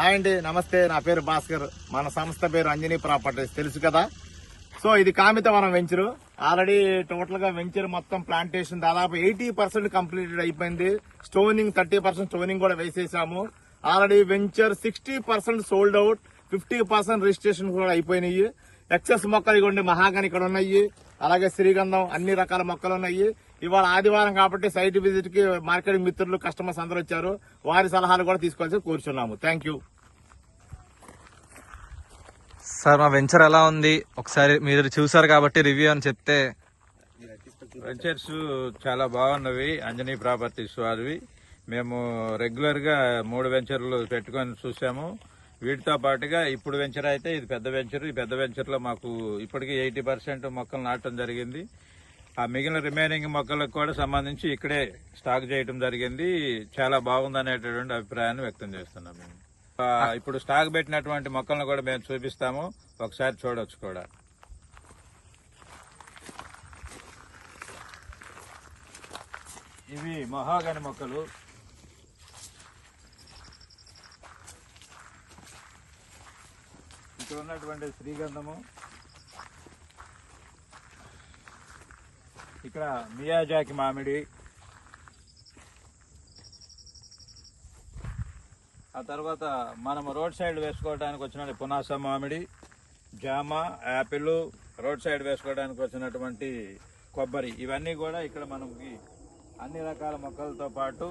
Hi అండి నమస్తే. నా పేరు భాస్కర్. మన సంస్థ పేరు అంజనీ ప్రాపర్టీస్. తెలుసు కదా? సో ఇది కామితవనం వెంచరు. ఆల్రెడీ టోటల్గా వెంచర్ మొత్తం ప్లాంటేషన్ దాదాపు ఎయిటీ పర్సెంట్ కంప్లీటెడ్ అయిపోయింది. స్టోనింగ్ థర్టీ పర్సెంట్ స్టోనింగ్ కూడా వేసేసాము. Already venture sixty percent sold out fifty percent registration కూడా అయిపోయినాయి. ఎక్సెస్ మొక్కలు ఇవ్వండి మహాగాని ఇక్కడ ఉన్నాయి. అలాగే శ్రీగంధం అన్ని రకాల మొక్కలు ఉన్నాయి. ఇవాళ ఆదివారం కాబట్టి సైట్ విజిట్కి మార్కెటింగ్ మిత్రులు కస్టమర్స్ అందరూ వచ్చారు. వారి సలహాలు కూడా తీసుకోవాల్సి కూర్చున్నాము. థ్యాంక్ యూ సార్ మా వెంచర్ ఎలా ఉంది? ఒకసారి మీరు చూసారు కాబట్టి రివ్యూ అని చెప్తే. వెంచర్స్ చాలా బాగున్నవి. అంజనీ ప్రాపర్టీస్ వారివి. మేము రెగ్యులర్గా మూడు వెంచర్లు పెట్టుకొని చూసాము. వీటితో పాటుగా ఇప్పుడు వెంచర్ అయితే ఇది పెద్ద వెంచర్ ఈ పెద్ద వెంచర్లో మాకు ఇప్పటికీ ఎయిటీ పర్సెంట్ మొక్కలు నాటడం జరిగింది. ఆ మిగిలిన రిమైనింగ్ మొక్కలకు కూడా సంబంధించి ఇక్కడే స్టాక్ చేయడం జరిగింది. చాలా బాగుంది అనేటటువంటి అభిప్రాయాన్ని వ్యక్తం చేస్తున్నాం మేము. ఇప్పుడు స్టాక్ పెట్టినటువంటి మొక్కలను కూడా మేము చూపిస్తాము. ఒకసారి చూడవచ్చు కూడా. ఇవి మహాగని మొక్కలు. ఇక్కడ ఉన్నటువంటి శ్రీగంధము. ఇక్కడ మియాజాకి మామిడి. ఆ తర్వాత మనం రోడ్ సైడ్ వేసుకోవడానికి వచ్చిన పునాస మామిడి జామ యాపిల్ రోడ్ సైడ్ వేసుకోవడానికి వచ్చినటువంటి కొబ్బరి. ఇవన్నీ కూడా ఇక్కడ మనకి అన్ని రకాల మొక్కలతో పాటు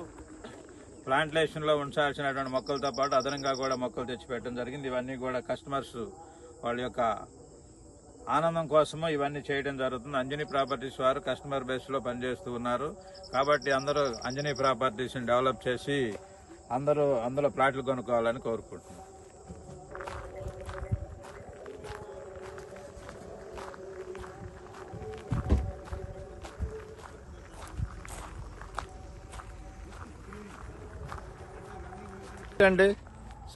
ప్లాంటేషన్లో ఉంచాల్సినటువంటి మొక్కలతో పాటు అదనంగా కూడా మొక్కలు తెచ్చిపెట్టడం జరిగింది. ఇవన్నీ కూడా కస్టమర్స్ వాళ్ళ యొక్క ఆనందం కోసము ఇవన్నీ చేయడం జరుగుతుంది. అంజనీ ప్రాపర్టీస్ వారు కస్టమర్ బేస్లో పనిచేస్తూ ఉన్నారు. కాబట్టి అందరూ అంజనీ ప్రాపర్టీస్ డెవలప్ చేసి అందరూ అందులో ప్లాట్లు కొనుక్కోవాలని కోరుకుంటున్నాం. అండి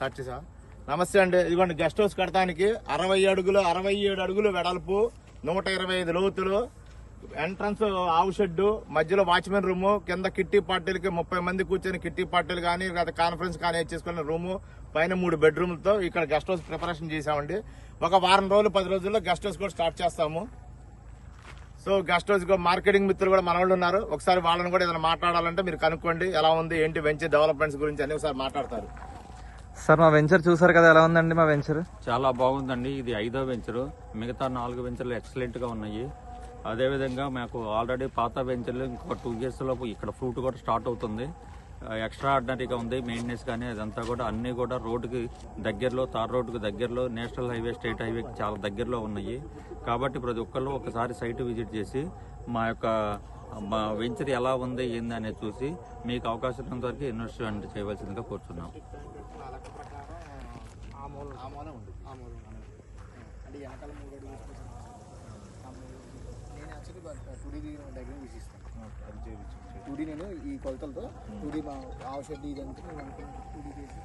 సాక్షి సార్. నమస్తే అండి. ఇదిగోండి గెస్ట్ హౌస్ కట్టడానికి అరవై అడుగులు అరవై ఏడు అడుగులు వెడల్పు నూట ఇరవై ఐదు లోతులు. ఎంట్రన్స్ ఆవు షెడ్ మధ్యలో వాచ్మెన్ రూము కింద కిట్టి పార్టీలకి ముప్పై మంది కూర్చొని కిట్టి పార్టీలు కానీ లేదా కాన్ఫరెన్స్ కానీ చేసుకునే రూము పైన మూడు బెడ్రూమ్లతో ఇక్కడ గెస్ట్ హౌస్ ప్రిపరేషన్ చేసామండి ఒక వారం రోజులు పది రోజుల్లో గెస్ట్ హౌస్ కూడా స్టార్ట్ చేస్తాము. సో గెస్ట్ హౌస్ మార్కెటింగ్ మిత్రులు కూడా మన వాళ్ళు ఉన్నారు. ఒకసారి వాళ్ళని కూడా ఏదైనా మాట్లాడాలంటే మీరు కనుక్కోండి ఎలా ఉంది ఏంటి వెంచర్ డెవలప్మెంట్స్ గురించి అని ఒకసారి మాట్లాడతారు. సార్ మా వెంచర్ చూసారు కదా ఎలా ఉందండి మా వెంచర్? చాలా బాగుందండి. ఇది ఐదో వెంచరు. మిగతా నాలుగు వెంచర్లు ఎక్సలెంట్గా ఉన్నాయి. అదేవిధంగా మాకు ఆల్రెడీ పాత వెంచర్లు ఇంకొక టూ ఇయర్స్ లోపు ఇక్కడ ఫ్రూట్ కూడా స్టార్ట్ అవుతుంది. ఎక్స్ట్రా ఆర్డినరీగా ఉంది. మెయింటెనెన్స్ కానీ అదంతా కూడా అన్ని కూడా రోడ్డుకి దగ్గరలో తార్ రోడ్డుకి దగ్గరలో నేషనల్ హైవే స్టేట్ హైవేకి చాలా దగ్గరలో ఉన్నాయి. కాబట్టి ప్రతి ఒక్కళ్ళు ఒకసారి సైట్ విజిట్ చేసి మా యొక్క మా వెంచర్ ఎలా ఉంది ఏంది అనేది చూసి మీకు అవకాశం ఉన్నంత వరకు ఇన్వెస్ట్మెంట్ చేయవలసిందిగా కోరుతున్నాం టూడీ నేను ఈ కొలతలతో టూడీ మా ఆవు షెడ్ ఇదంతా నేను అనుకున్నాను టూడీ చేసి